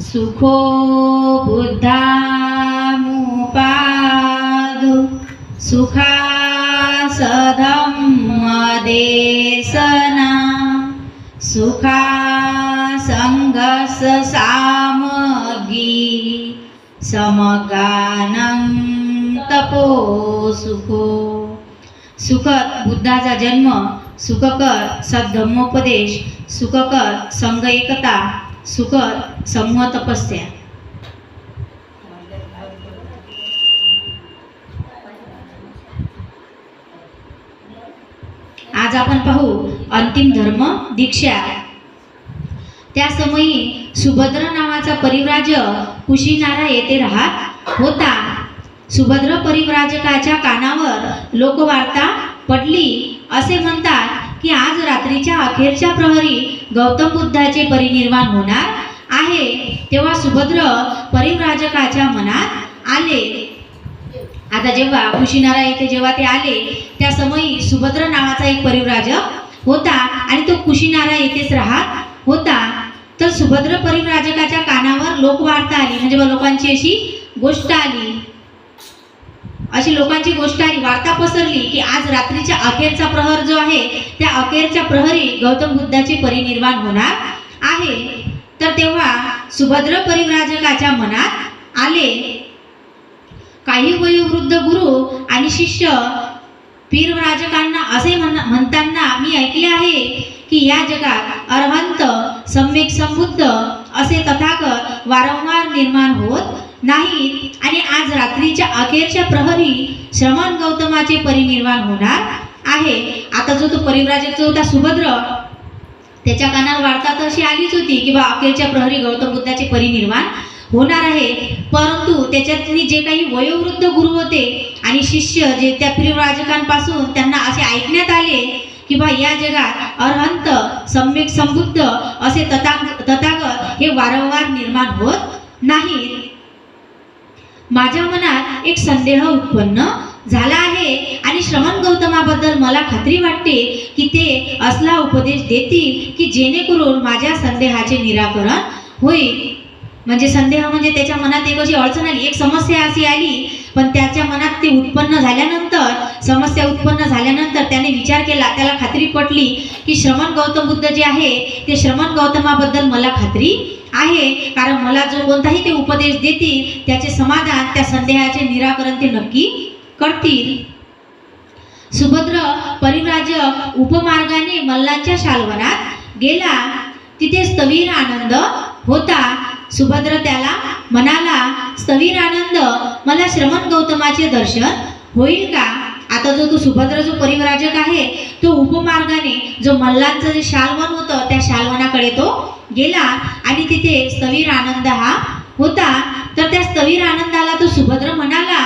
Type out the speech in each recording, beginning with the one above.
सुखो बुद्धामु पादु सुखा सधम्देसना सुखा संगस सामगी समगानं तपो सुखो। सुखा बुद्धाजा जन्म सुखकर कर सधम्पदेश सुखा कर एकता सुखद समूह तपस्या. आज आपण पाहू अंतिम धर्म दीक्षा. त्या समयी सुभद्र नावाचा परिव्राजक कुशीनारा येथे राहत होता. सुभद्र परिव्राजकाच्या कानावर लोकवार्ता पडली असे म्हणतात की आज रात्रीच्या अखेरच्या प्रहरी गौतम बुद्धाचे परिनिर्वाण होणार आहे तेव्हा सुभद्र परिव्राजकाच्या मनात आले. आता जेव्हा कुशीनारा येथे जेव्हा ते आले त्या समयी सुभद्र नावाचा एक परिव्राजक होता आणि तो कुशीनारा येथेच राहत होता. तर सुभद्र परिव्राजकाच्या कानावर लोकवार्ता आली म्हणजे लोकांची अशी गोष्ट आली. अशी लोकांची गोष्ट आणि वार्ता पसरली की आज रात्रीच्या अखेरचा प्रहर जो आहे त्या अखेरच्या प्रहरी गौतम बुद्धाचे परिनिर्वाण होणार आहे. तर तेव्हा सुभद्र परिव्राजकाच्या मनात आले. काही वयोवृद्ध गुरु आणि शिष्य पीरराजकांना असे म्हण म्हणताना मी ऐकले आहे की या जगात अरहंत सम्यक संबुद्ध असे तथागत वारंवार निर्माण होत नाहीत आणि आज रात्रीच्या अखेरच्या प्रहरी श्रमण गौतमाचे परिनिर्वाण होणार आहे. आता जो तो परिव्राजक जो होता सुभद्र त्याच्या कानावर वार्ता तर अशी आलीच होती की बा अखेरच्या प्रहरी गौतम बुद्धाचे परिनिर्वाण होणार आहे. परंतु त्याच्यातली जे काही वयोवृद्ध गुरु होते आणि शिष्य जे त्या परिव्राजकांपासून त्यांना असे ऐकण्यात आले की बा या जगात अरहंत सम्यक समृद्ध असे तथा तथागत हे वारंवार निर्माण होत नाहीत. माझ्या मनात एक संदेह उत्पन्न झाला आहे आणि श्रवण गौतमाबद्दल मला खात्री वाटते की ते असला उपदेश देतील की जेणेकरून माझ्या संदेहाचे निराकरण होईल. म्हणजे संदेह म्हणजे त्याच्या मनात एक अशी अडचण आली एक समस्या अशी आली पण त्याच्या मनात ते उत्पन्न झाल्यानंतर समस्या उत्पन्न झाल्यानंतर त्याने विचार केला त्याला खात्री पटली की श्रमण गौतम बुद्ध जे आहे ते श्रमण गौतमाबद्दल मला खात्री आहे. कारण मला जो कोणताही ते उपदेश देतील त्याचे समाधान त्या संदेहाचे निराकरण ते नक्की करतील. सुभद्र परिव्राजक उपमार्गाने मल्लांच्या शालवनात गेला. तिथे स्थवीर आनंद होता. सुभद्र त्याला म्हणाला स्थवीर आनंद मला श्रमण गौतमाचे दर्शन होईल का? आता जो तो सुभद्र जो परिवराजक आहे तो उपमार्गाने जो मल्लांचं जे शालवन होतं त्या शालवनाकडे तो गेला आणि तिथे स्थवीर आनंद हा होता. तर त्या स्थवीर आनंदाला तो सुभद्र म्हणाला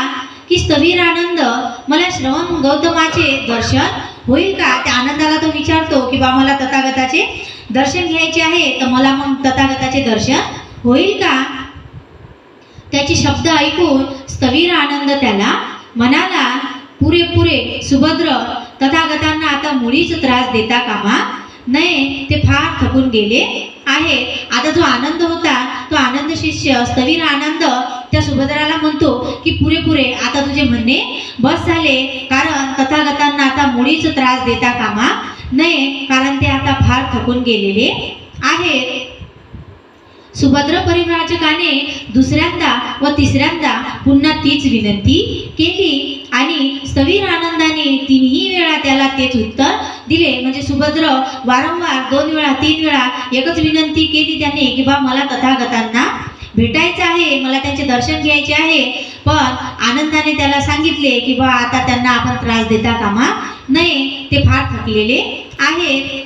की स्थवीर आनंद मला श्रवण गौतमाचे दर्शन होईल का? त्या आनंदाला तो विचारतो की बा मला तथागताचे दर्शन घ्यायचे आहे तर मला मग तथागताचे दर्शन होईल का? त्याचे शब्द ऐकून स्थवीर आनंद त्याला म्हणाला पुरेपुरे सुभद्र. तथागतांना आता मुळीच त्रास देता कामा नये ते फार थकून गेले आहे. आता जो आनंद होता तो आनंद शिष्य स्थवीर आनंद त्या सुभद्राला म्हणतो की पुरेपुरे आता तुझे म्हणणे बस झाले. कारण तथागतांना आता मुळीच त्रास देता कामा नये कारण ते आता फार थकून गेलेले आहेत सुभद्र परिव्राजकाने दुसऱ्यांदा व तिसऱ्यांदा पुन्हा तीच विनंती केली. आणि स्थवीर आनंदाने तीनही वेळा त्याला तेच उत्तर दिले. म्हणजे सुभद्र वारंवार दोन वेळा तीन वेळा एकच विनंती केली त्याने की बा मला तथागतांना भेटायचं आहे मला त्यांचे दर्शन घ्यायचे आहे. पण आनंदाने त्याला सांगितले की बा आता त्यांना आपण त्रास देता कामा नये. ते फार थकलेले आहेत.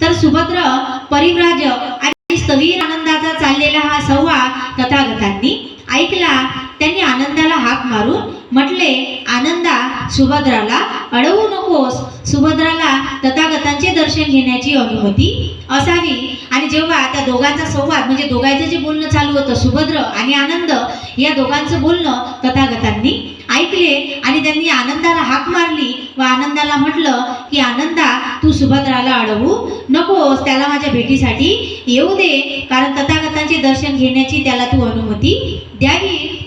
तर सुभद्र परिव्राजक आणि स्थवीर आनंदाचा चाललेला हा संवाद तथागतांनी ऐकला. त्यांनी आनंदाला हाक मारून म्हटले आनंदा सुभद्राला अडवू नकोस. सुभद्राला तथागतांचे दर्शन घेण्याची अनुमती असावी. आणि जेव्हा त्या दोघांचा संवाद म्हणजे दोघांचं जे बोलणं चालू होतं सुभद्र आणि आनंद या दोघांचं बोलणं तथागतांनी ऐकले आणि त्यांनी आनंदाला हाक मारली व आनंदाला म्हटलं की आनंदा तू सुभद्राला अडवू नकोस. त्याला माझ्या भेटीसाठी येऊ दे. कारण तथागतांचे दर्शन घेण्याची त्याला तू अनुमती द्यावी.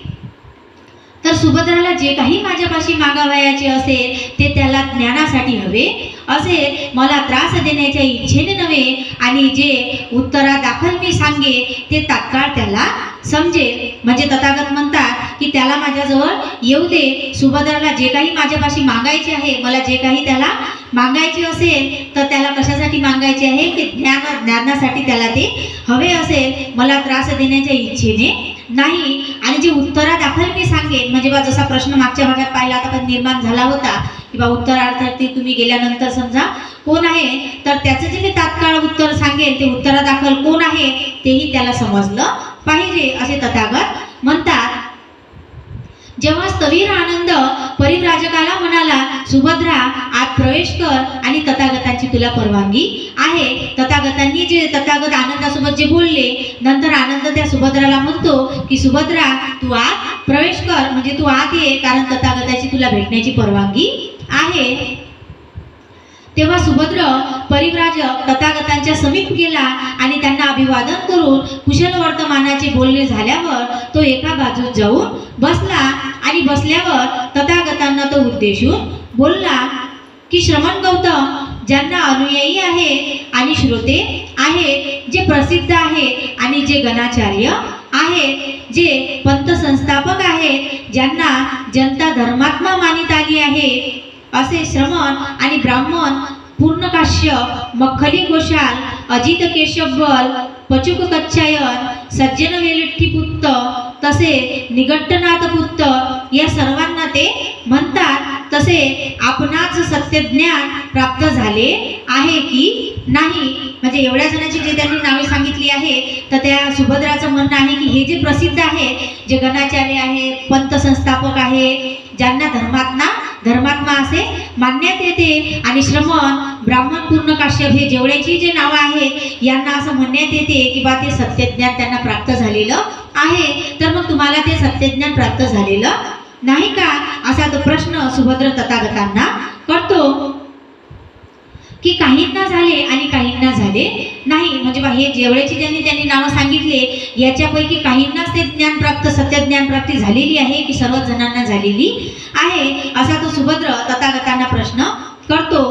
सुभद्राला जे काही माझ्यापाशी मागावयाचे असेल ते त्याला ज्ञानासाठी हवे. असेल मला त्रास देण्याच्या इच्छेने नव्हे आणि जे उत्तरादाखल मी सांगे ते तात्काळ त्याला समजेल म्हणजे तथागत म्हणतात की त्याला माझ्याजवळ येऊ दे. सुभद्राला जे काही माझ्यापाशी मागायचे आहे मला जे काही त्याला मागायचे असेल तर त्याला कशासाठी मागायचे आहे? की ज्ञान ज्ञानासाठी त्याला ते हवे असेल. मला त्रास देण्याच्या इच्छेने नाही. आणि जे उत्तरादाखल मी सांगेन म्हणजे बा जसा प्रश्न मागच्या भागात पाहिला आता पण निर्माण झाला होता की बा उत्तरार्थार्थी तुम्ही गेल्यानंतर समजा कोण आहे? तर त्याचं जे मी तात्काळ उत्तर सांगेन ते उत्तरादाखल कोण आहे तेही त्याला समजलं पाहिजे असे तथागत म्हणतात. जेव्हा स्थवीर आनंद परिव्राजकाला म्हणाला सुभद्रा आत प्रवेश कर आणि तथागतांची तुला परवानगी आहे. तथागतांनी जे तथागत आनंदासोबत जे बोलले नंतर आनंद त्या सुभद्राला म्हणतो की सुभद्रा तू आत प्रवेश कर म्हणजे तू आत ये कारण तथागताची तुला भेटण्याची परवानगी आहे. तेव्हा सुभद्र परिव्राजक तथागतांच्या समीप गेला आणि त्यांना अभिवादन करून कुशल वर्तमानाचे बोलणे झाल्यावर तो एका बाजूत जाऊन बसला आणि बसल्यावर तथागतांना तो उद्देशून बोलला की श्रमण गौतम ज्यांना अनुयायी आहे आणि श्रोते आहेत जे प्रसिद्ध आहेत आणि जे गणाचार्य आहेत जे पंत संस्थापक आहेत ज्यांना जनता धर्मात्मा मानित आली आहे असे श्रमण आणि ब्राह्मण पूर्णकाश्य मखली घोषाल अजित केशवबल पचुक कच्चायन सज्जन वेलट्टी पुत्त तसे निगट्टनाथ पुत्त या सर्वांना ते म्हणतात. तसे आपणाच सत्यज्ञान प्राप्त झाले आहे की नाही? म्हणजे एवढ्या जणांची जे त्यांनी नावे सांगितली आहे तर त्या सुभद्राचं म्हणणं आहे की हे जे प्रसिद्ध आहे जे गणाचार्य आहे पंत संस्थापक आहे ज्यांना धर्मात्मा धर्मात्मा असे मानण्यात येते आणि श्रमण ब्राह्मण पूर्ण काश्यप हे जेवढ्याची जे नावं आहेत यांना असं म्हणण्यात येते की बा ते सत्यज्ञान त्यांना प्राप्त झालेलं आहे. तर मग तुम्हाला ते सत्यज्ञान प्राप्त झालेलं नाही का? असा तो प्रश्न सुभद्र तथागतांना करतो की काहींना झाले आणि काहींना झाले नाही. म्हणजे बा हे जेवढ्याची ज्यांनी त्यांनी नावं सांगितले याच्यापैकी काहींनाच ते ज्ञान प्राप्त सत्यज्ञान प्राप्ती झालेली आहे की सर्वच जणांना झालेली आहे? असा तो सुभद्र तथागतांना प्रश्न करतो.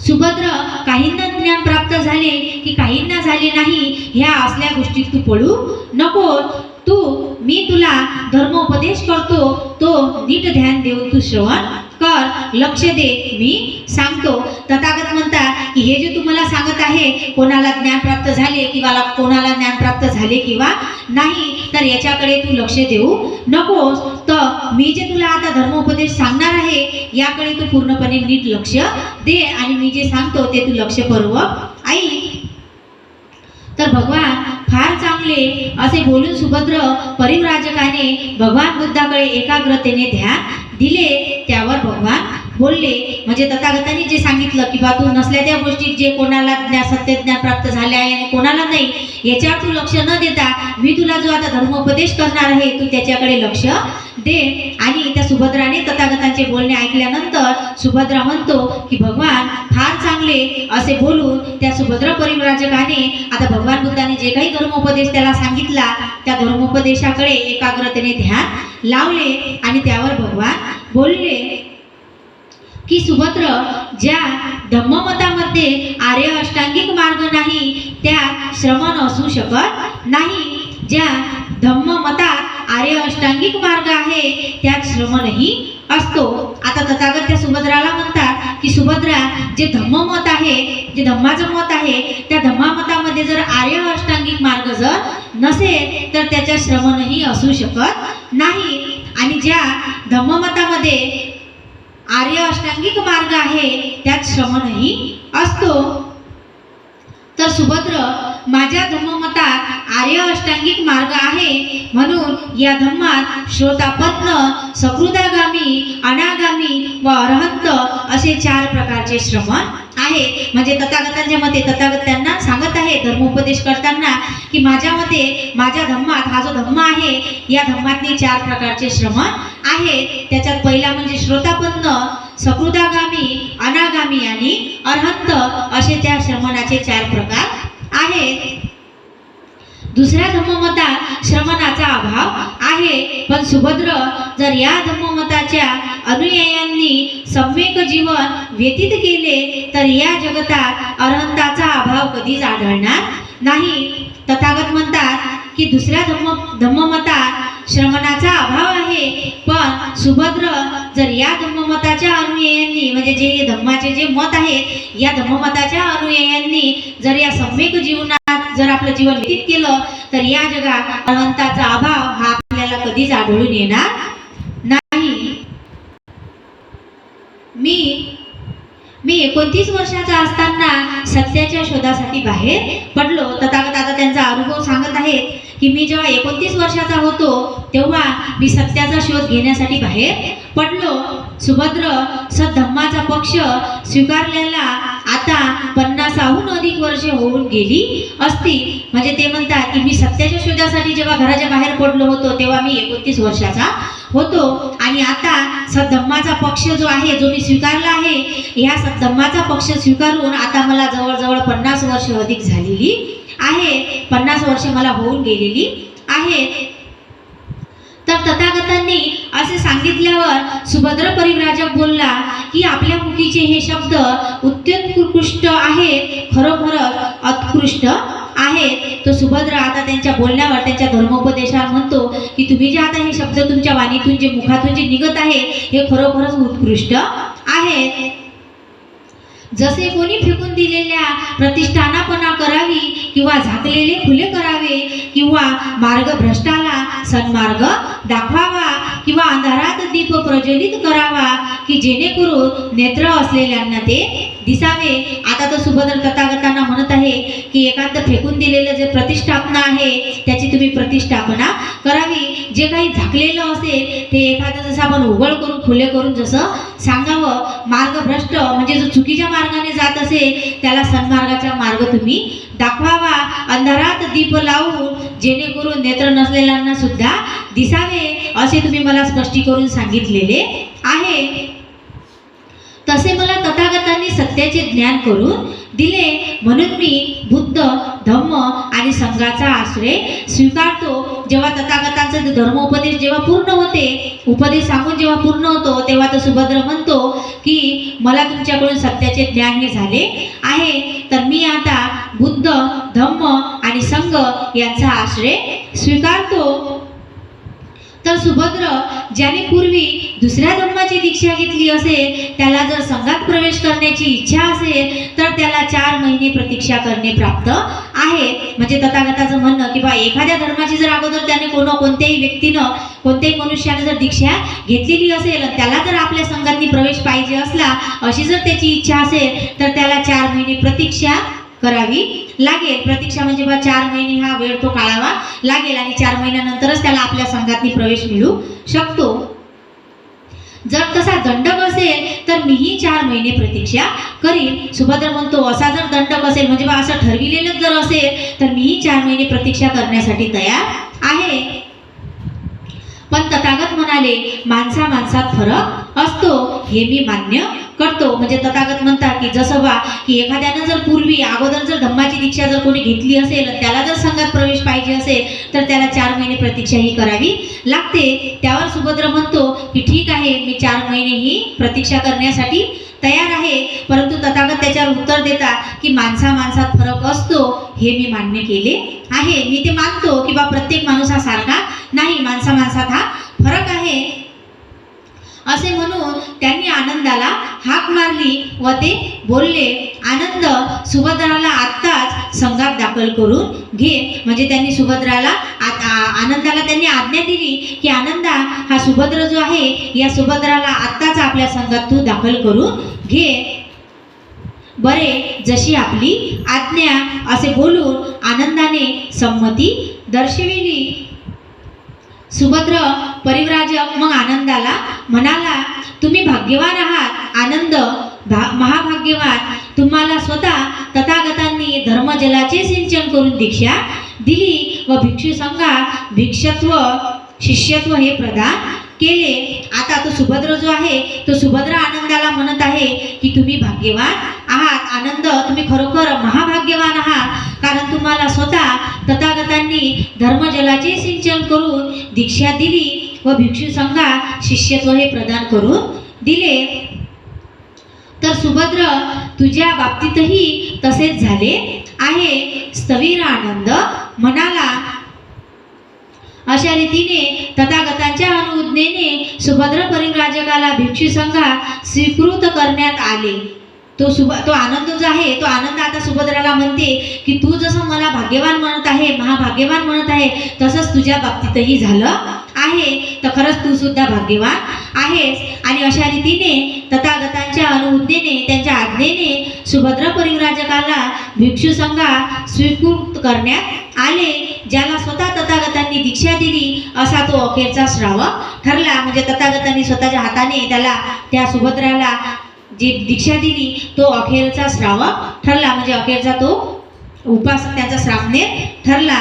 सुभद्र काहींना ज्ञान प्राप्त झाले की काहींना झाले नाही ह्या असल्या गोष्टीत तू पडू नको. तू मी तुला धर्मोपदेश करतो तो नीट ध्यान देऊन तू श्रवण कर लक्ष दे मी सांगतो. तथागत म्हणतात की हे जे तुम्हाला सांगत आहे कोणाला ज्ञान प्राप्त झाले किंवा कोणाला ज्ञान प्राप्त झाले किंवा नाही तर याच्याकडे तू लक्ष देऊ नकोस. तर मी जे तुला आता धर्मोपदेश सांगणार आहे याकडे तू पूर्णपणे नीट लक्ष दे आणि मी जे सांगतो ते तू लक्षपूर्वक ऐक. तर भगवान फार चांगले असे बोलून सुभद्र परिव्राजकाने भगवान बुद्धाकडे एकाग्रतेने ध्यान दिले. त्यावर भगवान बोलले म्हणजे तथागतांनी जे सांगितलं की बा तू नसल्या त्या गोष्टीत जे कोणाला ज्ञान सत्यज्ञान प्राप्त झाले आहे आणि कोणाला नाही याच्यावर तू लक्ष न देता मी तुला जो आता धर्मोपदेश करणार आहे तू त्याच्याकडे लक्ष दे. आणि त्या सुभद्राने तथा तथागतांचे बोलणे ऐकल्यानंतर सुभद्रा म्हणतो की भगवान फार चांगले असे बोलून त्या सुभद्र परिव्राजकाने आता भगवान बुद्धाने जे काही धर्मोपदेश त्याला सांगितला त्या धर्मोपदेशाकडे एकाग्रतेने ध्यान लावले आणि त्यावर भगवान बोलले की सुभद्र ज्या धम्ममतामध्ये आर्य अष्टांगिक मार्ग नाही त्या श्रमण असू शकत नाही. ज्या धम्ममतात आर्य अष्टांगिक मार्ग आहे त्यात श्रमणही असतो. आता तथागत त्या सुभद्राला म्हणतात की सुभद्रा जे धम्ममत आहे जे धम्माचं मत आहे त्या धम्मामतामध्ये जर आर्य अष्टांगिक मार्ग जर नसेल तर त्याच्या श्रमणही असू शकत नाही. आणि ज्या धम्ममतामध्ये आर्य अष्टांगिक मार्ग आहे त्यात श्रवणही असतो. तर सुभद्र माझ्या धम्ममतात आर्य अष्टांगिक मार्ग आहे. म्हणून या धम्मात श्रोतापत्न सकृदागामी अनागामी व अरहंत असे चार प्रकारचे श्रवण आहे. म्हणजे तथागतांच्या मते तथागत त्यांना सांगत आहे धर्मोपदेश करताना की माझ्या मते माझ्या धम्मात हा जो धम्म आहे या धम्मातले चार प्रकारचे श्रमण आहे. त्याच्यात पहिला म्हणजे श्रोतापन्न सकृदागामी अनागामी आणि अरहंत असे त्या श्रमणाचे चार प्रकार आहेत दुसऱ्या धम्ममतात श्रमणाचा अभाव आहे. पण सुभद्र जर या धम्ममताच्या अनुयायांनी सम्यक जीवन व्यतीत केले तर या जगतात अरहंताचा अभाव कधीच आढळणार नाही. तथागत म्हणतात की दुसऱ्या धम्म धम्ममतात श्रमणाचा अभाव आहे. पण सुभद्र जर या धम्ममताच्या अनुयायांनी म्हणजे जे धम्माचे जे मत आहेत या धम्ममताच्या अनुयायांनी जर या सम्यक जीवनात जर आपलं जीवन व्यतीत केलं तर या जगात अनंताचा अभाव हा आपल्याला कधीच आढळून येणार नाही. मी मी एकोणतीस वर्षाचा असताना सत्याच्या शोधासाठी बाहेर पडलो. तथागत आता त्यांचा अनुभव सांगत आहेत की मी जेव्हा एकोणतीस वर्षाचा होतो तेव्हा मी सत्याचा शोध घेण्यासाठी बाहेर पडलो. सुभद्र सद्धम्माचा पक्ष स्वीकारलेला आता पन्नासाहून अधिक वर्षे होऊन गेली असती. म्हणजे ते म्हणतात की मी सत्याच्या शोधासाठी जेव्हा घराच्या बाहेर पडलो होतो तेव्हा मी एकोणतीस वर्षाचा होतो. आणि आता सद्धम्माचा पक्ष जो आहे जो मी स्वीकारला आहे ह्या सद्धम्माचा पक्ष स्वीकारून आता मला जवळजवळ पन्नास वर्ष अधिक झालेली आहे. पन्नास वर्ष मला होऊन गेलेली आहेत तर तथागतांनी असे सांगितल्यावर सुभद्र परिव्राजक बोलला की आपल्या मुलीचे हे शब्द उत्कृष्ट आहेत खरोखरच उत्कृष्ट आहेत तो सुभद्र आता त्यांच्या बोलण्यावर त्यांच्या धर्मोपदेशावर म्हणतो की तुम्ही जे आता हे शब्द तुमच्या वाणीतून जे मुखातून जे निघत आहेत हे खरोखरच उत्कृष्ट आहेत जसे कोणी फेकून दिलेल्या प्रतिष्ठानापणा करावी किंवा झाकलेले खुले करावे किंवा मार्ग भ्रष्टाला सन्मार्ग दाखवावा किंवा अंधारात दीप प्रज्वलित करावा की जेणेकरून नेत्र असलेल्यांना ते दिसावे. आता तर सुभद्र तथागतांना म्हणत आहे की एखादं फेकून दिलेलं जे प्रतिष्ठापना आहे त्याची तुम्ही प्रतिष्ठापना करावी. जे काही झाकलेलं असेल ते एखादं जसं आपण उघड करून खुले करून जसं सांगावं मार्गभ्रष्ट म्हणजे जो चुकीच्या मार्गाने जात असेल त्याला सन्मार्गाचा मार्ग तुम्ही दाखवावा. अंधारात दीप लावून जेणेकरून नेत्र नसलेल्यांना सुद्धा दिसावे असे तुम्ही मला स्पष्टीकरून सांगितलेले आहे. तसे मला तथागतांनी सत्याचे ज्ञान करून दिले. म्हणून मी बुद्ध धम्म आणि संघाचा आश्रय स्वीकारतो. जेव्हा तथागतांचा धर्म धर्मोपदेश जेव्हा पूर्ण होते उपदेश सांगून जेव्हा पूर्ण होतो तेव्हा तो सुभद्र म्हणतो की मला तुमच्याकडून सत्याचे ज्ञान हे झाले आहे. तर मी आता बुद्ध धम्म आणि संघ यांचा आश्रय स्वीकारतो. तर सुभद्र ज्याने पूर्वी दुसऱ्या धर्माची दीक्षा घेतली असेल त्याला जर संघात प्रवेश करण्याची इच्छा असेल तर त्याला चार महिने प्रतीक्षा करणे प्राप्त आहे. म्हणजे तथागताचं म्हणणं की बा एखाद्या धर्माची जर अगोदर त्याने कोण कोणत्याही व्यक्तीनं कोणत्याही मनुष्याने जर दीक्षा घेतलेली असेल त्याला जर आपल्या संघातनी प्रवेश पाहिजे असला अशी जर त्याची इच्छा असेल तर त्याला चार महिने प्रतीक्षा करावी. लागेल. प्रतीक्षा म्हणजे बा चार महिने हा वेळ तो काढावा. लागेल आणि चार महिन्यानंतरच त्याला आपल्या संघातनी प्रवेश मिळू शकतो. जर तसा दंडक असेल तर मीही चार महिने प्रतीक्षा करीन. सुभद्र म्हणतो असा जर दंडक असेल म्हणजे बा असं ठरविलेलं जर असेल तर मीही चार महिने प्रतीक्षा करण्यासाठी तयार आहे. पण तथागत म्हणाले माणसा माणसात फरक असतो. हे मी मान्य करतो. म्हणजे तथागत म्हणतात की जसं बा की एखाद्यानं जर पूर्वी अगोदर जर धम्माची दीक्षा जर कोणी घेतली असेल त्याला जर संघात प्रवेश पाहिजे असेल तर त्याला चार महिने प्रतीक्षा ही करावी लागते. त्यावर सुभद्र म्हणतो की ठीक आहे मी चार महिने ही प्रतीक्षा करण्यासाठी तयार आहे. परंतु तथागत त्याच्यावर उत्तर देतात की माणसा माणसात फरक असतो हे मी मान्य केले आहे. मी ते मानतो की बा प्रत्येक माणूस हा सारखा नाही. माणसा माणसात हा फरक आहे. असे म्हणून त्यांनी आनंदाला हाक मारली व ते बोलले आनंद सुभद्राला आत्ताच संघात दाखल करून घे. म्हणजे त्यांनी सुभद्राला आनंदाला त्यांनी आज्ञा दिली की आनंदा हा सुभद्र जो आहे या सुभद्राला आत्ताच आपल्या संघात तू दाखल करून घे. बरे जशी आपली आज्ञा असे बोलून आनंदाने संमती दर्शविली. सुभद्र परिव्राजक मग आनंदाला म्हणाला तुम्ही भाग्यवान आहात आनंद भा महाभाग्यवान. तुम्हाला स्वतः तथागतांनी धर्मजलाचे सिंचन करून दीक्षा दिली व भिक्षू संघा भिक्षत्व शिष्यत्व हे प्रदान केले. आता तो सुभद्र जो आहे तो सुभद्र आनंदाला म्हणत आहे की तुम्ही भाग्यवान आहात आनंद तुम्ही खरोखर महाभाग्यवान आहात. कारण तुम्हाला स्वतः तथागतांनी धर्मजलाचे सिंचन करून दीक्षा दिली व भिक्षू संघा शिष्यत्व हे प्रदान करून दिले. तर सुभद्र तुझ्या बाबतीतही तसेच झाले आहे. स्थवीर आनंद म्हणाला अशा रीतीने तथागतांच्या अनुज्ञेने सुभद्र परिव्राजकाला भिक्षू संघा स्वीकृत करण्यात आले. तो सुभ तो आनंद जो आहे तो आनंद आता सुभद्राला म्हणते की तू जसं मला भाग्यवान म्हणत आहे महाभाग्यवान म्हणत आहे तसंच तुझ्या बाबतीतही झालं आहे. तर खरंच तू सुद्धा भाग्यवान आहेस. आणि अशा रीतीने तथागतांच्या अनुज्ञेने त्यांच्या आज्ञेने सुभद्र परिव्राजकाला भिक्षू संघा स्वीकृत करण्यात आले ज्याला स्वतः तथागतांनी दीक्षा दिली असा तो अखेरचा श्रावक ठरला. म्हणजे तथागतांनी स्वतःच्या हाताने त्याला त्या सुभद्राला जी दीक्षा दिली तो अखेरचा श्रावक ठरला. म्हणजे अखेरचा तो उपास त्याचा श्रावणे ठरला.